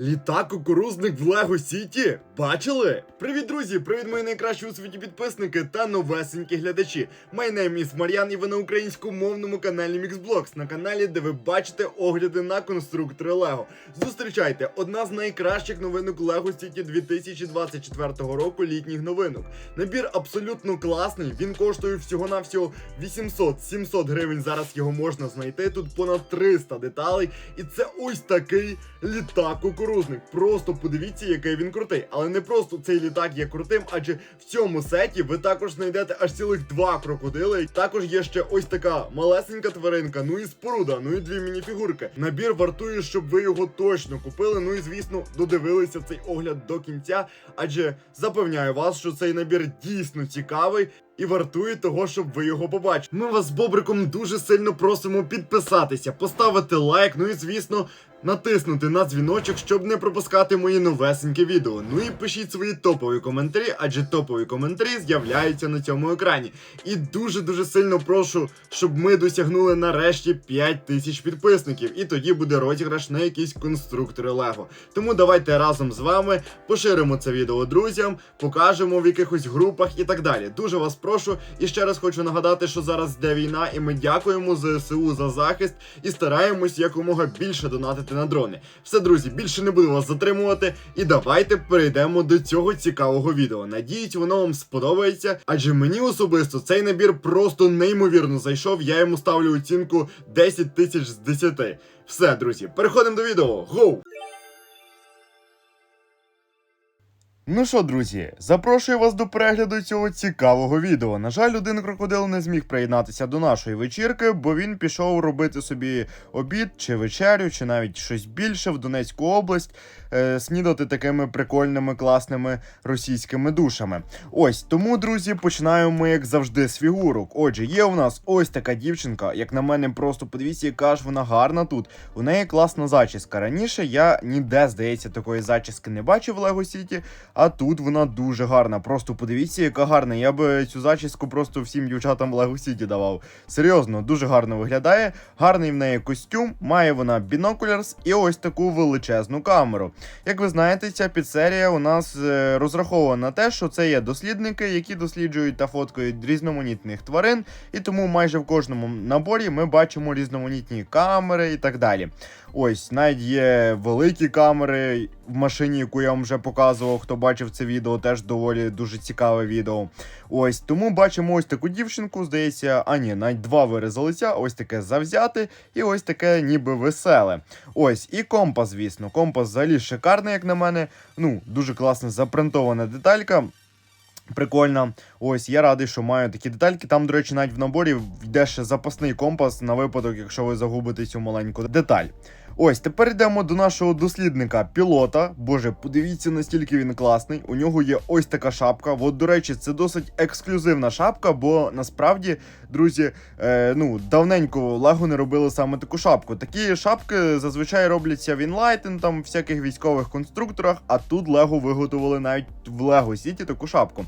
Літак кукурузник в Лего Сіті? Бачили? Привіт, друзі! Привіт, мої найкращі у світі підписники та новесенькі глядачі. My name is Мар'ян і ви на українськомовному каналі Mixblocks, на каналі, де ви бачите огляди на конструктори Лего. Зустрічайте одна з найкращих новинок Лего Сіті 2024 року літніх новинок. Набір абсолютно класний. Він коштує всього-навсього 800-700 гривень. Зараз його можна знайти. Тут понад 300 деталей. І це ось такий літак кукурузник. Просто подивіться, який він крутий. Але не просто цей літак є крутим, адже в цьому сеті ви також знайдете аж цілих два крокодили. Також є ще ось така малесенька тваринка, ну і споруда, ну і дві мініфігурки. Набір вартує, щоб ви його точно купили. Ну і звісно, додивилися цей огляд до кінця, адже запевняю вас, що цей набір дійсно цікавий. І вартує того, щоб ви його побачили. Ми вас з Бобриком дуже сильно просимо підписатися, поставити лайк, ну і звісно, натиснути на дзвіночок, щоб не пропускати мої новесенькі відео. Ну і пишіть свої топові коментарі, адже топові коментарі з'являються на цьому екрані. І дуже дуже сильно прошу, щоб ми досягнули нарешті 5 тисяч підписників. І тоді буде розіграш на якісь конструктори Лего. Тому давайте разом з вами поширимо це відео друзям, покажемо в якихось групах і так далі. Дуже вас прошу. І ще раз хочу нагадати, що зараз йде війна, і ми дякуємо ЗСУ за захист і стараємось якомога більше донатити на дрони. Все, друзі, більше не буду вас затримувати. І давайте перейдемо до цього цікавого відео. Надіюсь, воно вам сподобається, адже мені особисто цей набір просто неймовірно зайшов. Я йому ставлю оцінку 10 тисяч з 10. Все, друзі, переходимо до відео. Гоу! Ну що, друзі, запрошую вас до перегляду цього цікавого відео. На жаль, один крокодил не зміг приєднатися до нашої вечірки, бо він пішов робити собі обід чи вечерю, чи навіть щось більше в Донецьку область, е, снідати такими прикольними, класними російськими душами. Ось тому, друзі, починаємо ми, як завжди, з фігурок. Отже, є у нас ось така дівчинка, як на мене, просто подивіться, яка ж вона гарна тут. У неї класна зачіска. Раніше я ніде, здається, такої зачіски не бачив в Лего Сіті. А тут вона дуже гарна. Просто подивіться, яка гарна. Я би цю зачіску просто всім дівчатам Lego City давав. Серйозно, дуже гарно виглядає. Гарний в неї костюм, має вона бінокулярс і ось таку величезну камеру. Як ви знаєте, ця підсерія у нас е, розрахована на те, що це є дослідники, які досліджують та фоткають різноманітних тварин, і тому майже в кожному наборі ми бачимо різноманітні камери і так далі. Ось, навіть є великі камери в машині, яку я вам вже показував. Хто бачив це відео, теж доволі дуже цікаве відео. Ось тому бачимо ось таку дівчинку. Здається, а ні, навіть два вирази лиця, ось таке завзяте, і ось таке ніби веселе. Ось, і компас, звісно. Компас взагалі шикарний, як на мене. Ну, дуже класно запринтована деталька. Прикольно. Ось я радий, що маю такі детальки. Там, до речі, навіть в наборі йде ще запасний компас на випадок, якщо ви загубите цю маленьку деталь. Ось тепер йдемо до нашого дослідника пілота. Боже, подивіться, настільки він класний. У нього є ось така шапка. От, до речі, це досить ексклюзивна шапка, бо насправді, друзі, е, ну давненько Лего не робили саме таку шапку. Такі шапки зазвичай робляться в Enlighten, там всяких військових конструкторах. А тут Лего виготовили навіть в Лего Сіті таку шапку.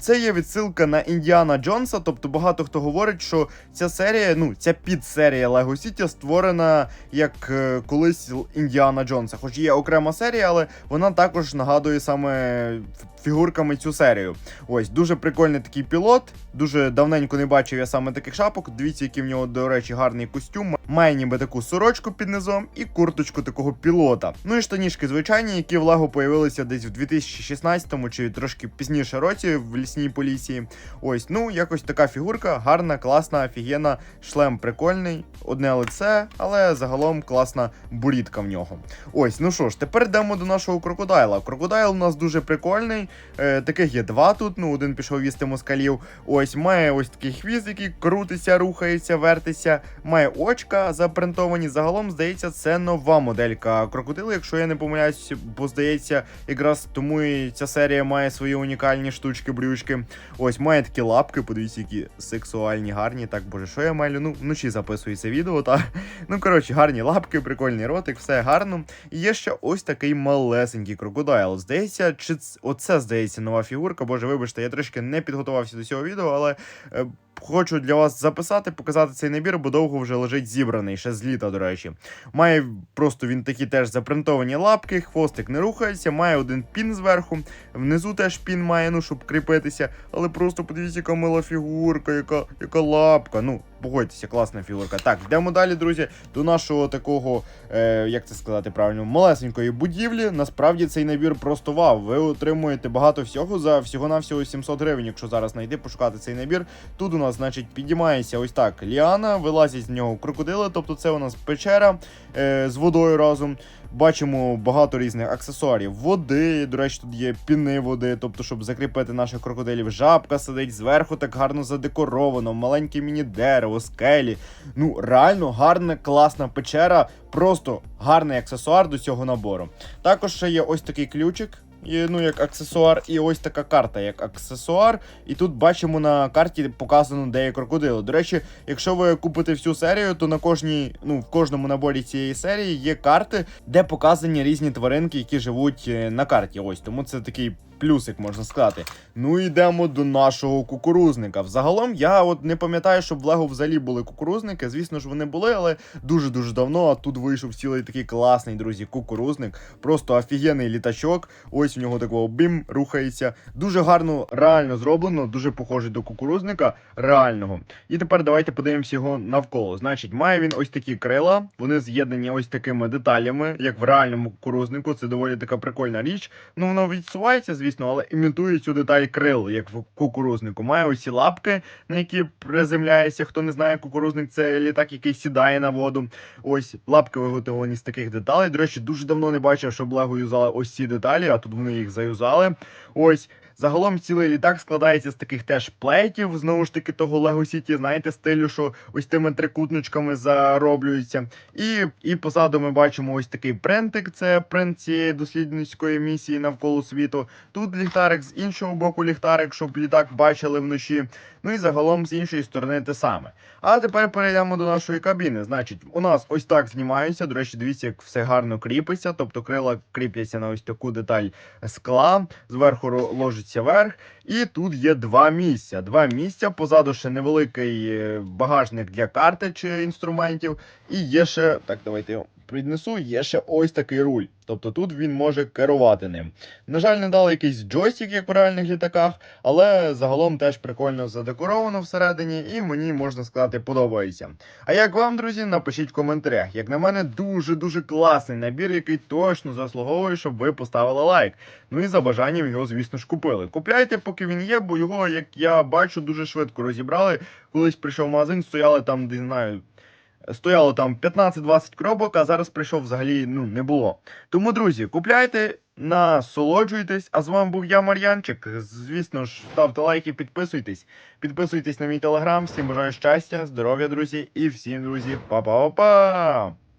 Це є відсилка на Індіана Джонса. Тобто багато хто говорить, що ця серія, ну ця підсерія Лего Сіті створена як е, колись Індіана Джонса. Хоч є окрема серія, але вона також нагадує саме фігурками цю серію. Ось дуже прикольний такий пілот. Дуже давненько не бачив я саме таких шапок. Дивіться, який в нього, до речі, гарний костюм. Має ніби таку сорочку під низом і курточку такого пілота. Ну і штанішки звичайні, які в Лего появилися десь в 2016 чи трошки пізніше році в лісній поліції. Ось, ну якось така фігурка, гарна, класна, офігенна. Шлем прикольний, одне лице, але загалом класна бурідка в нього. Ось, ну що ж, тепер йдемо до нашого крокодайла. Крокодайл у нас дуже прикольний. Е, таких є два тут. Ну, один пішов їсти москалів. Ось має ось такий хвіст, який крутиться, рухається, вертиться. Має очка запринтовані. Загалом, здається, це нова моделька крокодила, якщо я не помиляюсь, бо здається, якраз тому і ця серія має свої унікальні штучки, брючки. Ось має такі лапки, подивіться, які сексуальні, гарні. Так, боже, що я маю? Ну, вночі записую це відео, та. Ну, коротше, гарні лапки, прикольні. Прикольний ротик, все гарно. І є ще ось такий малесенький крокодайл. Здається, чи оце здається нова фігурка. Боже, вибачте, я трішки не підготувався до цього відео, але е, хочу для вас записати, показати цей набір, бо довго вже лежить зібраний, ще з літа, до речі. Має просто він такі теж запринтовані лапки, хвостик не рухається, має один пін зверху, внизу теж пін має, ну, щоб кріпитися. Але просто подивіться, яка мила фігурка, яка, яка лапка. Ну, погодьтеся, класна фігурка. Так, йдемо далі, друзі, до нашого такого, е, як це сказати правильно, малесенької будівлі. Насправді цей набір просто вау. Ви отримуєте багато всього за всього-навсього 700 гривень, якщо зараз знайти, пошукати цей набір. Тут у нас, значить, підіймається ось так ліана, вилазять з нього крокодили, тобто це у нас печера е, з водою разом. Бачимо багато різних аксесуарів води. До речі, тут є піни води, тобто, щоб закріпити наших крокодилів. Жабка сидить зверху, так гарно задекоровано, маленьке міні-дерево, скелі. Ну, реально гарна, класна печера, просто гарний аксесуар до цього набору. Також ще є ось такий ключик. І, ну, як аксесуар, і ось така карта, як аксесуар. І тут бачимо на карті показано, де є крокодили. До речі, якщо ви купите всю серію, то на кожній, ну, в кожному наборі цієї серії є карти, де показані різні тваринки, які живуть е, на карті. Ось тому це такий плюсик, можна сказати. Ну йдемо до нашого кукурузника. Взагалом, я от не пам'ятаю, щоб в Лего взагалі були кукурузники. Звісно ж, вони були, але дуже дуже давно. А тут вийшов цілий такий класний, друзі, кукурузник. Просто офігенний літачок. Ось у нього такого бім рухається. Дуже гарно, реально зроблено, дуже похожий до кукурузника реального. І тепер давайте подивимося його навколо. Значить, має він ось такі крила, вони з'єднані ось такими деталями, як в реальному кукурузнику. Це доволі така прикольна річ. Ну, воно відсувається, звісно, але імітує цю деталь крил, як в кукурузнику. Має усі лапки, на які приземляється. Хто не знає, кукурузник це літак, який сідає на воду. Ось лапки виготовлені з таких деталей. До речі, дуже давно не бачив, що Лего юзали ось ці деталі, а тут вони їх заюзали. Ось. Загалом цілий літак складається з таких теж плейтів, знову ж таки, того Lego City, знаєте, стилю, що ось тими трикутничками зароблюються. І, і позаду ми бачимо ось такий принтик, це принт цієї дослідницької місії навколо світу. Тут ліхтарик, з іншого боку ліхтарик, щоб літак бачили вночі. Ну і загалом з іншої сторони те саме. А тепер перейдемо до нашої кабіни. Значить, у нас ось так знімаються. До речі, дивіться, як все гарно кріпиться. Тобто крила кріпляться на ось таку деталь скла, зверху ро- ложиться верх. І тут є два місця. Два місця. Позаду ще невеликий е, багажник для карти чи інструментів. І є ще. Так, давайте його піднесу, є ще ось такий руль. Тобто тут він може керувати ним. На жаль, не дали якийсь джойстик, як в реальних літаках, але загалом теж прикольно задекоровано всередині, і мені можна сказати, подобається. А як вам, друзі, напишіть в коментарях. Як на мене, дуже-дуже класний набір, який точно заслуговує, щоб ви поставили лайк. Ну і за бажанням його, звісно ж, купили. Купляйте, поки він є, бо його, як я бачу, дуже швидко розібрали. Колись прийшов в магазин, стояли там, не знаю. Стояло там 15-20 коробок, а зараз прийшов взагалі ну, не було. Тому, друзі, купляйте, насолоджуйтесь. А з вами був я, Мар'янчик. Звісно ж, ставте лайки, підписуйтесь. Підписуйтесь на мій телеграм. Всім бажаю щастя, здоров'я, друзі, і всім, друзі, па-па-па-па!